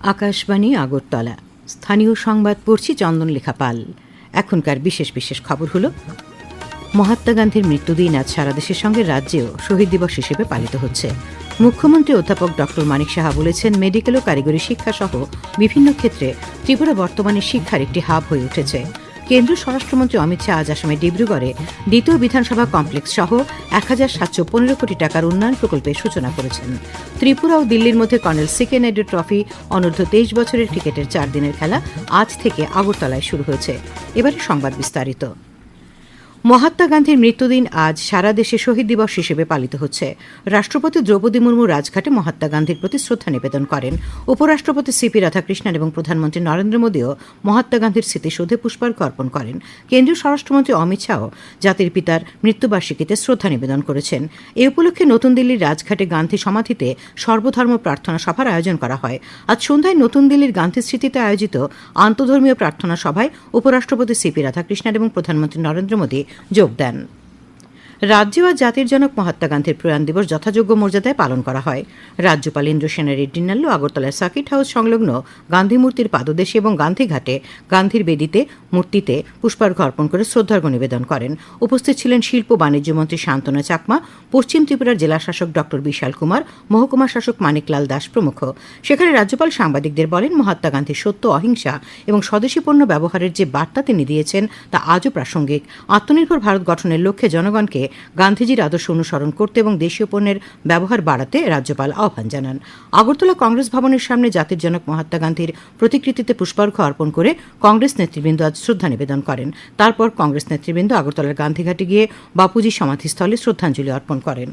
আকাশবাণী, আগরতলা। স্থানীয় সংবাদ পড়ছি চন্দনলেখা পাল। এখনকার বিশেষ বিশেষ খবর হলো, মহাত্মা গান্ধীর মৃত্যুদিন আজ সারা দেশের সঙ্গে রাজ্যেও শহীদ দিবস হিসেবে পালিত হচ্ছে। মুখ্যমন্ত্রী অধ্যাপক ডক্টর মানিক সাহা বলেছেন, মেডিকেল ও কারিগরি শিক্ষা সহ বিভিন্ন ক্ষেত্রে ত্রিপুরা বর্তমানে শিক্ষার একটি হাব হয়ে উঠেছে। কেন্দ্রীয় স্বরাষ্ট্রমন্ত্রী অমিত শাহ আজ আসামের ডিব্রুগড়ে দ্বিতীয় বিধানসভা কমপ্লেক্স সহ এক হাজার সাতশো পনেরো কোটি টাকার উন্নয়ন প্রকল্পের সূচনা করেছেন। ত্রিপুরা ও দিল্লির মধ্যে কর্নেল সিকে নাইডু ট্রফি অনূর্ধ্ব তেইশ বছরের ক্রিকেটের চার দিনের খেলা আজ থেকে আগরতলায় শুরু হয়েছে। এবারে সংবাদ বিস্তারিত। মহাত্মা গান্ধীর মৃত্যুদিন আজ সারা দেশে শহীদ দিবস হিসেবে পালিত হচ্ছে। রাষ্ট্রপতি দ্রৌপদী মুর্মু রাজঘাটে মহাত্মা গান্ধীর প্রতি শ্রদ্ধা নিবেদন করেন। উপরাষ্ট্রপতি সিপি রাধাকৃষ্ণন এবং প্রধানমন্ত্রী নরেন্দ্র মোদীও মহাত্মা গান্ধীর স্মৃতিসৌধে পুষ্পার্ঘ অর্পণ করেন। কেন্দ্রীয় স্বরাষ্ট্রমন্ত্রী অমিত শাহ জাতির পিতার মৃত্যুবার্ষিকীতে শ্রদ্ধা নিবেদন করেছেন। এ উপলক্ষে নতুন দিল্লির রাজঘাটে গান্ধী সমাধিতে সর্বধর্ম প্রার্থনা সভার আয়োজন করা হয়। আজ সন্ধ্যায় নতুন দিল্লির গান্ধী স্মৃতিতে আয়োজিত আন্তধর্মীয় প্রার্থনা সভায় উপরাষ্ট্রপতি সিপি রাধাকৃষ্ণন এবং প্রধানমন্ত্রী নরেন্দ্র মোদী যোগ দেন। রাজ্য আজ জাতির জনক মহাত্মা গান্ধীর প্রয়াণ দিবস যথাযোগ্য মর্যাদায় পালন করা হয়। রাজ্যপাল ইন্দ্র সেনের রেড্ডি নাল্লু আগরতলার সার্কিট হাউস সংলগ্ন গান্ধী মূর্তির পাদদেশে এবং গান্ধীঘাটে গান্ধীর বেদিতে মূর্তিতে পুষ্পার্ঘ অর্পণ করে শ্রদ্ধার্ঘ্য নিবেদন করেন। উপস্থিত ছিলেন শিল্প বাণিজ্য মন্ত্রী শান্তনা চাকমা, পশ্চিম ত্রিপুরার জেলা শাসক ডক্টর বিশাল কুমার, মহকুমা শাসক মানিকলাল দাস প্রমুখ। সেখানে রাজ্যপাল সাংবাদিকদের বলেন, মহাত্মা গান্ধী সত্য, অহিংসা এবং স্বদেশী পণ্য ব্যবহারের যে বার্তা তিনি দিয়েছেন তা আজও প্রাসঙ্গিক। আত্মনির্ভর ভারত গঠনের লক্ষ্যে জনগণকে গান্ধীজির আদর্শ অনুসরণ করতে এবং দেশীয় পণ্যের ব্যবহার বাড়াতে রাজ্যপাল আহ্বান জানান। আগরতলা কংগ্রেস ভবনের সামনে জাতির জনক মহাত্মা গান্ধীর প্রতিকৃতিতে পুষ্পার্ঘ্য অর্পণ করে কংগ্রেস নেতৃবৃন্দ আজ শ্রদ্ধা নিবেদন করেন। তারপর কংগ্রেস নেতৃবৃন্দ আগরতলার গান্ধীঘাটে গিয়ে বাপুজি সমাধিস্থলে শ্রদ্ধাঞ্জলি অর্পণ করেন।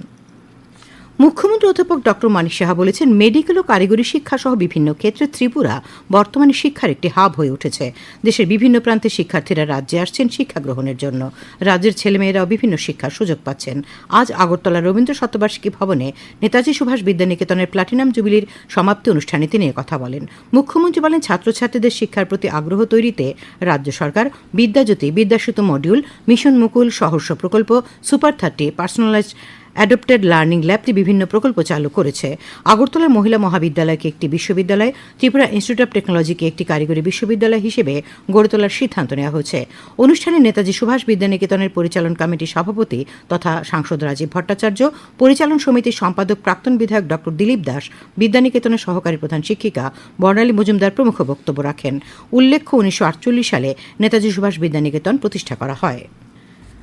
মুখ্যমন্ত্রী অধ্যাপক ডক্টর মানিক সাহা বলেছেন, মেডিকেল ও কারিগরি শিক্ষা সহ বিভিন্ন ক্ষেত্রে ত্রিপুরা বর্তমানে শিক্ষার একটি হাব হয়ে উঠেছে। দেশের বিভিন্ন প্রান্তে শিক্ষার্থীরা রাজ্যে আসছেন শিক্ষা গ্রহণের জন্য। রাজ্যের ছেলেমেয়েরাও বিভিন্ন শিক্ষার সুযোগ পাচ্ছেন। আজ আগরতলা রবীন্দ্র শতবার্ষিকী ভবনে নেতাজি সুভাষ বিদ্যানিকেতনের প্লাটিনাম জুবিলির সমাপ্তি অনুষ্ঠানে তিনি কথা বলেন। মুখ্যমন্ত্রী বলেন, ছাত্রছাত্রীদের শিক্ষার প্রতি আগ্রহ তৈরিতে রাজ্য সরকার, বিদ্যাজ্যোতি, বিদ্যাসূত মডিউল, মিশন মুকুল, সহর্ষ প্রকল্প, super thirty, personalised adapted learning ল্যাবটি বিভিন্ন প্রকল্প চালু করেছে। আগরতলার মহিলা মহাবিদ্যালয়কে একটি বিশ্ববিদ্যালয়, ত্রিপুরা ইনস্টিটিউট অব টেকনোলজিকে একটি কারিগরি বিশ্ববিদ্যালয় হিসেবে গড়ে তোলার সিদ্ধান্ত নেওয়া হয়েছে। অনুষ্ঠানে নেতাজি সুভাষ বিদ্যানিকেতনের পরিচালন কমিটির সভাপতি তথা সাংসদ রাজীব ভট্টাচার্য, পরিচালন সমিতির সম্পাদক প্রাক্তন বিধায়ক ড দিলীপ দাস, বিদ্যানিকেতনের সহকারী প্রধান শিক্ষিকা বর্ণালী মজুমদার প্রমুখ বক্তব্য রাখেন। উল্লেখ্য, উনিশশো আটচল্লিশ সালে নেতাজি সুভাষ বিদ্যানিকেতন প্রতিষ্ঠা করা হয়।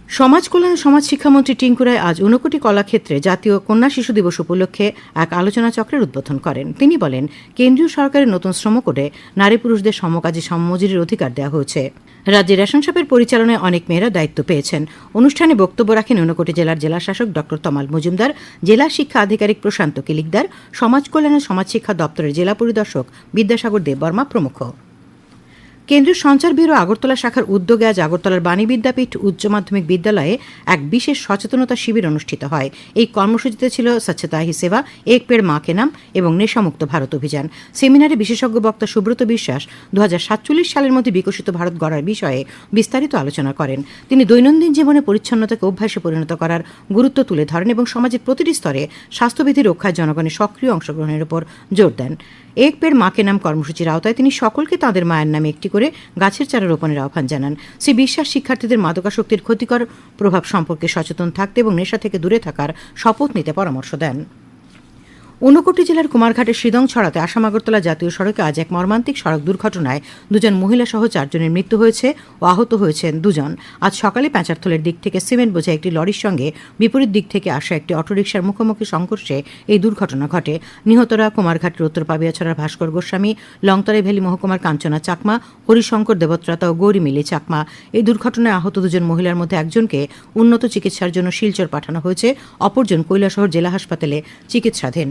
সমাজ কল্যাণ সমাজ শিক্ষামন্ত্রী টিঙ্কুরায় আজ ঊনকোটি কলাক্ষেত্রে জাতীয় কন্যা শিশু দিবস উপলক্ষে এক আলোচনা চক্রের উদ্বোধন করেন। তিনি বলেন, কেন্দ্রীয় সরকারের নতুন শ্রম কোডে নারী পুরুষদের সমকাজে সমমজুরির অধিকার দেওয়া হয়েছে। রাজ্যের রেশন শপের পরিচালনায় অনেক মেয়েরা দায়িত্ব পেয়েছেন। অনুষ্ঠানে বক্তব্য রাখেন ঊনকোটি জেলার জেলা শাসক ড. তমাল মজুমদার, জেলা শিক্ষা আধিকারিক প্রশান্ত কিলিকদার, সমাজ কল্যাণ ও সমাজ শিক্ষা দপ্তরের জেলা পরিদর্শক বিদ্যাসাগর দেববর্মা প্রমুখ। কেন্দ্রীয় সঞ্চার ব্যুরো আগরতলা শাখার উদ্যোগে আজ আগরতলার বাণী বিদ্যাপীঠ উচ্চ মাধ্যমিক বিদ্যালয়ে এক বিশেষ সচেতনতা শিবির অনুষ্ঠিত হয়। এই কর্মসূচিতে ছিল স্বচ্ছতা হি সেবা এক পেড় মা কে নাম এবং নেশামুক্ত ভারত অভিযান। সেমিনারে বিশেষজ্ঞ বক্তা সুব্রত বিশ্বাস দু হাজার সাতচল্লিশ সালের মধ্যে বিকশিত ভারত গড়ার বিষয়ে বিস্তারিত আলোচনা করেন। তিনি দৈনন্দিন জীবনে পরিচ্ছন্নতাকে অভ্যাসে পরিণত করার গুরুত্ব তুলে ধরেন এবং সমাজের প্রতিটি স্তরে স্বাস্থ্যবিধি রক্ষায় জনগণের সক্রিয় অংশগ্রহণের উপর জোর দেন। এক পের মাকে নাম কর্মসূচির আওতায় তিনি সকলকে তাঁদের মায়ের নামে একটি করে গাছের চারা রোপণের আহ্বান জানান। শ্রী বিশ্বাস শিক্ষার্থীদের মাদকাসক্তির ক্ষতিকর প্রভাব সম্পর্কে সচেতন থাকতে এবং নেশা থেকে দূরে থাকার শপথ নিতে পরামর্শ দেন। ঊনকোটি জেলার কুমারঘাটের সিদং ছড়াতে আসাম আগরতলা জাতীয় সড়কে আজ এক মর্মান্তিক সড়ক দুর্ঘটনায় দুজন মহিলা সহ চারজনের মৃত্যু হয়েছে ও আহত হয়েছেন দুজন। আজ সকালে প্যাঁচারথলের দিক থেকে সিমেন্ট বোঝা একটি লরির সঙ্গে বিপরীত দিক থেকে আসা একটি অটোরিকশার মুখোমুখি সংঘর্ষে এই দুর্ঘটনা ঘটে। নিহতরা কুমারঘাটের উত্তর পাবিয়াছড়ার ভাস্কর গোস্বামী লংতরাই ভ্যালি মহকুমার কাঞ্চনা চাকমা, হরিশঙ্কর দেবত্রাতা ও গৌরী মিলি চাকমা। এই দুর্ঘটনায় আহত দুজন মহিলার মধ্যে একজনকে উন্নত চিকিৎসার জন্য শিলচর পাঠানো হয়েছে। অপরজন কৈলাসহর জেলা হাসপাতালে চিকিৎসাধীন।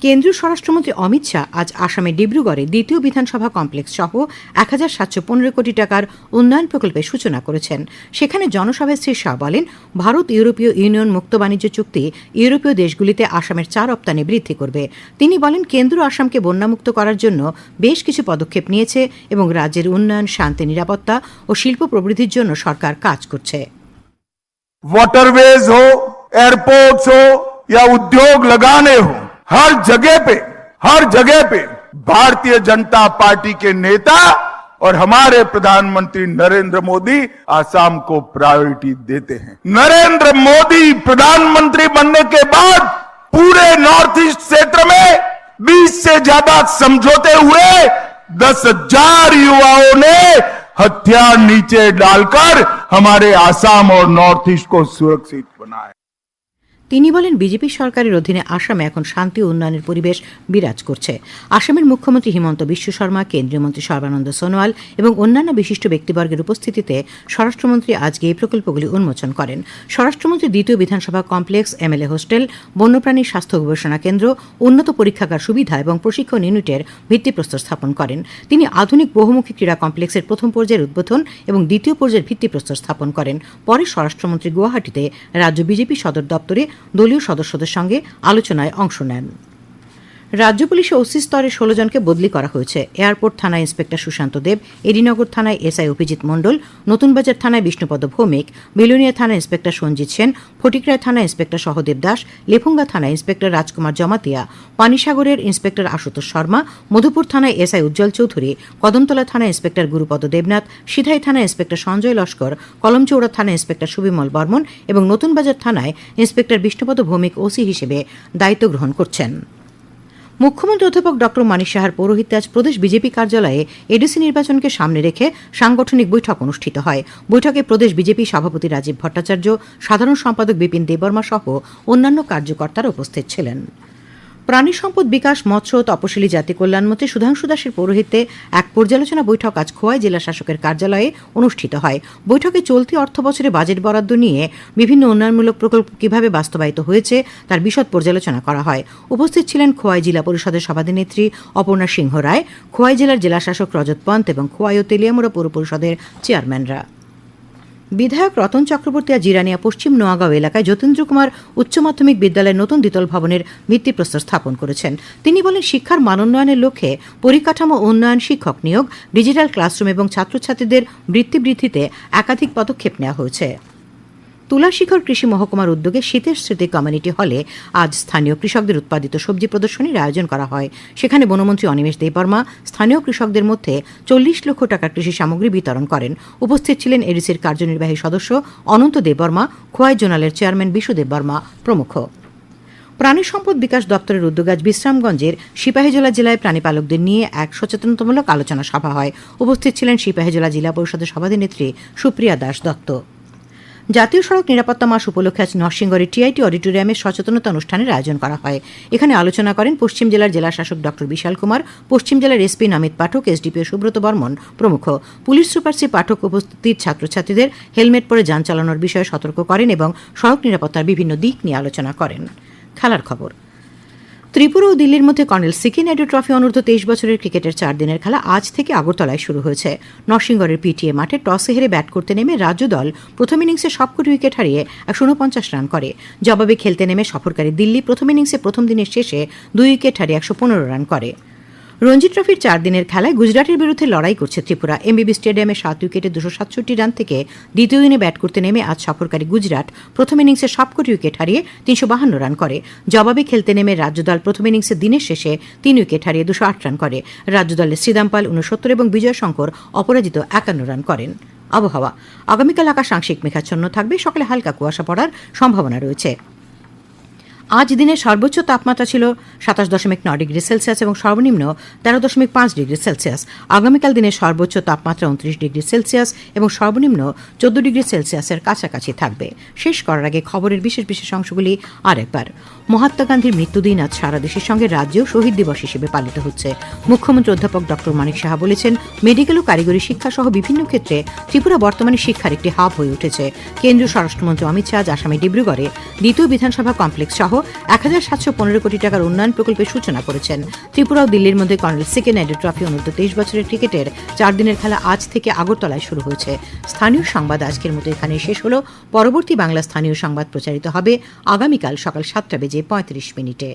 কেন্দ্রীয় স্বরাষ্ট্রমন্ত্রী অমিত শাহ আজ আসামের ডিব্রুগড়ে দ্বিতীয় বিধানসভা কমপ্লেক্স সহ এক হাজার সাতশো পনেরো কোটি টাকার উন্নয়ন প্রকল্পের সূচনা করেছেন সেখানে জনসভায় শ্রী শাহ বলেন ভারত ইউরোপীয় ইউনিয়ন মুক্ত বাণিজ্য চুক্তি ইউরোপীয় দেশগুলিতে আসামের চা রপ্তানি বৃদ্ধি করবে তিনি বলেন কেন্দ্র আসামকে বন্যামুক্ত করার জন্য বেশ কিছু পদক্ষেপ নিয়েছে এবং রাজ্যের উন্নয়ন শান্তি নিরাপত্তা ও শিল্প প্রবৃদ্ধির জন্য সরকার কাজ করছে वाटरवेज हो एयरपोर्ट्स हो या उद्योग लगाने हो हर जगह पे, हर जगह पे भारतीय जनता पार्टी के नेता और हमारे प्रधानमंत्री नरेंद्र मोदी आसाम को प्रायोरिटी देते हैं। नरेंद्र मोदी प्रधानमंत्री बनने के बाद पूरे नॉर्थ ईस्ट क्षेत्र में 20 से ज़्यादा समझौते हुए दस हज़ार युवाओं ने हथियार नीचे डालकर हमारे आसाम और नॉर्थ ईस्ट को सुरक्षित बनाया। তিনি বলেন, বিজেপি সরকারের অধীনে আসামে এখন শান্তি ও উন্নয়নের পরিবেশ বিরাজ করছে। আসামের মুখ্যমন্ত্রী হিমন্ত বিশ্ব শর্মা, কেন্দ্রীয় মন্ত্রী সর্বানন্দ সোনোয়াল এবং অন্যান্য বিশিষ্ট ব্যক্তিবর্গের উপস্থিতিতে স্বরাষ্ট্রমন্ত্রী আজকে এই প্রকল্পগুলি উন্মোচন করেন। স্বরাষ্ট্রমন্ত্রী দ্বিতীয় বিধানসভা কমপ্লেক্স, এমএলএ হোস্টেল, বন্যপ্রাণী স্বাস্থ্য গবেষণা কেন্দ্র, উন্নত পরীক্ষাগার সুবিধা এবং প্রশিক্ষণ ইউনিটের ভিত্তিপ্রস্তর স্থাপন করেন। তিনি আধুনিক বহুমুখী ক্রীড়া কমপ্লেক্সের প্রথম পর্যায়ের উদ্বোধন এবং দ্বিতীয় পর্যায়ের ভিত্তিপ্রস্তর স্থাপন করেন। পরে স্বরাষ্ট্রমন্ত্রী গুয়াহাটিতে রাজ্য বিজেপি সদর দপ্তরে দলীয় সদস্যদের সঙ্গে আলোচনায় অংশ নেন। রাজ্য পুলিশে ওসি স্তরে ষোলো জনকে বদলি করা হয়েছে। এয়ারপোর্ট থানায় ইন্সপেক্টর সুশান্ত দেব, এডিনগর থানায় এসআই অভিজিৎ মণ্ডল, নতুনবাজার থানায় বিষ্ণুপদ ভৌমিক, বেলুনিয়া থানায় ইন্সপেক্টর সঞ্জিত সেন, ফটিকরায় থানায় ইন্সপেক্টর সহদেব দাস লেফুঙ্গা থানায় ইন্সপেক্টর রাজকুমার জমাতিয়া, পানিসাগরের ইন্সপেক্টর আশুতোষ শর্মা, মধুপুর থানায় এসআই উজ্জ্বল চৌধুরী, কদমতলা থানায় ইন্সপেক্টর গুরুপদ দেবনাথ, সিধাই থানায় ইন্সপেক্টর সঞ্জয় লস্কর, কলমচৌড়া থানায় ইন্সপেক্টর সুবিমল বর্মন এবং নতুনবাজার থানায় ইন্সপেক্টর বিষ্ণুপদ ভৌমিক ওসি হিসেবে দায়িত্ব গ্রহণ করছেন। মুখ্যমন্ত্রী অধ্যাপক ড মানিক সাহার পৌরোহিত্যে আজ প্রদেশ বিজেপি কার্যালয়ে এডিসি নির্বাচনকে সামনে রেখে সাংগঠনিক বৈঠক অনুষ্ঠিত হয়। বৈঠকে প্রদেশ বিজেপি সভাপতি রাজীব ভট্টাচার্য, সাধারণ সম্পাদক বিপিন দেববর্মা সহ অন্যান্য কার্যকর্তারা উপস্থিত ছিলেন। প্রাণী সম্পদ বিকাশ, মৎস্য ও তপশিলি, জাতি কল্যাণমন্ত্রী সুধাংশু দাসের পৌরোহিত্যে এক পর্যালোচনা বৈঠক আজ খোয়াই জেলা শাসকের কার্যালয়ে অনুষ্ঠিত হয়। বৈঠকে চলতি অর্থ বছরে বাজেট বরাদ্দ নিয়ে বিভিন্ন উন্নয়নমূলক প্রকল্প কীভাবে বাস্তবায়িত হয়েছে তার বিশদ পর্যালোচনা করা হয়। উপস্থিত ছিলেন খোয়াই জেলা পরিষদের সভাধিনেত্রী অপর্ণা সিংহ রায়, খোয়াই জেলার জেলাশাসক রজত পন্ত এবং খোয়াই ও তেলিয়ামুড়া পৌর পরিষদের চেয়ারম্যানরা। বিধায়ক রতন চক্রবর্তী আজ জিরানিয়া পশ্চিম নোয়াগাঁও এলাকায় যতীন্দ্র কুমার উচ্চ মাধ্যমিক বিদ্যালয়ের নতুন দ্বিতল ভবনের ভিত্তিপ্রস্তর স্থাপন করেছেন। তিনি বলেন, শিক্ষার মানোন্নয়নের লক্ষ্যে পরিকাঠামো উন্নয়ন শিক্ষক নিয়োগ, ডিজিটাল ক্লাসরুম এবং ছাত্রছাত্রীদের বৃত্তি বৃদ্ধিতে একাধিক পদক্ষেপ নেওয়া হয়েছে। তুলাশিখর কৃষি মহকুমার উদ্যোগে শীতের স্মৃতি কমিউনিটি হলে আজ স্থানীয় কৃষকদের উৎপাদিত সবজি প্রদর্শনীর আয়োজন করা হয়। সেখানে বনমন্ত্রী অনিমেষ দেববর্মা, স্থানীয় কৃষকদের মধ্যে চল্লিশ লক্ষ টাকার কৃষি সামগ্রী বিতরণ করেন। উপস্থিত ছিলেন এডিসির কার্যনির্বাহী সদস্য অনন্ত দেববর্মা, খোয়াই জোনালের চেয়ারম্যান বিশু দেববর্মা প্রমুখ। প্রাণী সম্পদ বিকাশ দপ্তরের উদ্যোগ আজ বিশ্রামগঞ্জের সিপাহীজলা জেলায় প্রাণীপালকদের নিয়ে এক সচেতনতামূলক আলোচনা সভা হয়। উপস্থিত ছিলেন সিপাহীজলা জেলা পরিষদের সভাধিনেত্রী সুপ্রিয়া দাস দত্ত। জাতীয় সড়ক নিরাপত্তা মাস উপলক্ষে আজ নরসিংগড়ের টিআইটি অডিটোরিয়ামে সচেতনতা অনুষ্ঠানের আয়োজন করা হয়। এখানে আলোচনা করেন পশ্চিম জেলার জেলা শাসক ডক্টর বিশাল কুমার, পশ্চিম জেলার এসপি নামিত পাঠক, এসডিপিও সুব্রত বর্মন প্রমুখ। পুলিশ সুপার সি পাঠক উপস্থিত ছাত্রছাত্রীদের হেলমেট পরে যান চালানোর বিষয়ে সতর্ক করেন এবং সড়ক নিরাপত্তার বিভিন্ন দিক নিয়ে আলোচনা করেন। খেলার খবর। ত্রিপুরা ও দিল্লির মধ্যে কর্নেল সিকি নাইডু ট্রফি অনূর্ধ্ব তেইশ বছরের ক্রিকেটের চার দিনের খেলা আজ থেকে আগরতলায় শুরু হয়েছে। নরসিংগড়ের পিটিএ মাঠে টসে হেরে ব্যাট করতে নেমে রাজ্য দল প্রথম ইনিংসে সবকটি উইকেট হারিয়ে একশো উনপঞ্চাশ রান করে। জবাবে খেলতে নেমে সফরকারী দিল্লি প্রথম ইনিংসে প্রথম দিনের শেষে দুই উইকেট হারিয়ে একশো পনেরো রান করে। রঞ্জি ট্রফির চার দিনের খেলায় গুজরাটের বিরুদ্ধে লড়াই করছে ত্রিপুরা। এমবিবি স্টেডিয়ামে সাত উইকেটে দুশো সাতষট্টি রান থেকে দ্বিতীয় দিনে ব্যাট করতে নেমে আজ সফরকারী গুজরাট প্রথম ইনিংসে সবকটি উইকেট হারিয়ে তিনশো বাহান্ন রান করে। জবাবে খেলতে নেমে রাজ্যদল প্রথম ইনিংসে দিনের শেষে তিন উইকেট হারিয়ে দুশো আট রান করে। রাজ্যদলের শ্রীদামপাল উনসত্তর এবং বিজয় শঙ্কর অপরাজিত একান্ন রান করেন। আবহাওয়া। আগামীকাল আকাশ আংশিক মেঘাচ্ছন্ন থাকবে। সকালে হালকা কুয়াশা পড়ার সম্ভাবনা রয়েছে। আজ দিনের সর্বোচ্চ তাপমাত্রা ছিল সাতাশ দশমিক নয় ডিগ্রি সেলসিয়াস এবং সর্বনিম্ন তেরো দশমিক পাঁচ ডিগ্রি সেলসিয়াস। আগামীকাল দিনের সর্বোচ্চ তাপমাত্রা উনত্রিশ ডিগ্রি সেলসিয়াস এবং সর্বনিম্ন চোদ্দ ডিগ্রি সেলসিয়াসের কাছাকাছি থাকবে। শেষ করার আগে খবরের বিশেষ বিশেষ অংশগুলি আরেকবার। মহাত্মা গান্ধীর মৃত্যুদিন আজ সারা দেশের সঙ্গে রাজ্যেও শহীদ দিবস হিসেবে পালিত হচ্ছে। মুখ্যমন্ত্রী অধ্যাপক ডক্টর মানিক সাহা বলেছেন, মেডিকেল ও কারিগরি শিক্ষা সহ বিভিন্ন ক্ষেত্রে ত্রিপুরা বর্তমানে শিক্ষার একটি হাব হয়ে উঠেছে। কেন্দ্রীয় স্বরাষ্ট্রমন্ত্রী অমিত শাহ আজ আসামে ডিব্রুগড়ে দ্বিতীয় বিধানসভা কমপ্লেক্স সহ এক হাজার সাতশো পনেরো কোটি টাকার উন্নয়ন প্রকল্পের সূচনা করেছেন। ত্রিপুরা ও দিল্লির মধ্যে কর্নেল সিকে নাইডু ট্রফি অনূর্ধ্ব তেইশ বছরের ক্রিকেটের চার দিনের খেলা আজ থেকে আগরতলায় শুরু হয়েছে। স্থানীয় সংবাদ আজকের মতো এখানে শেষ হল। পরবর্তী বাংলা স্থানীয় সংবাদ প্রচারিত হবে আগামীকাল সকাল সাতটা বেজে পঁয়ত্রিশ মিনিটে।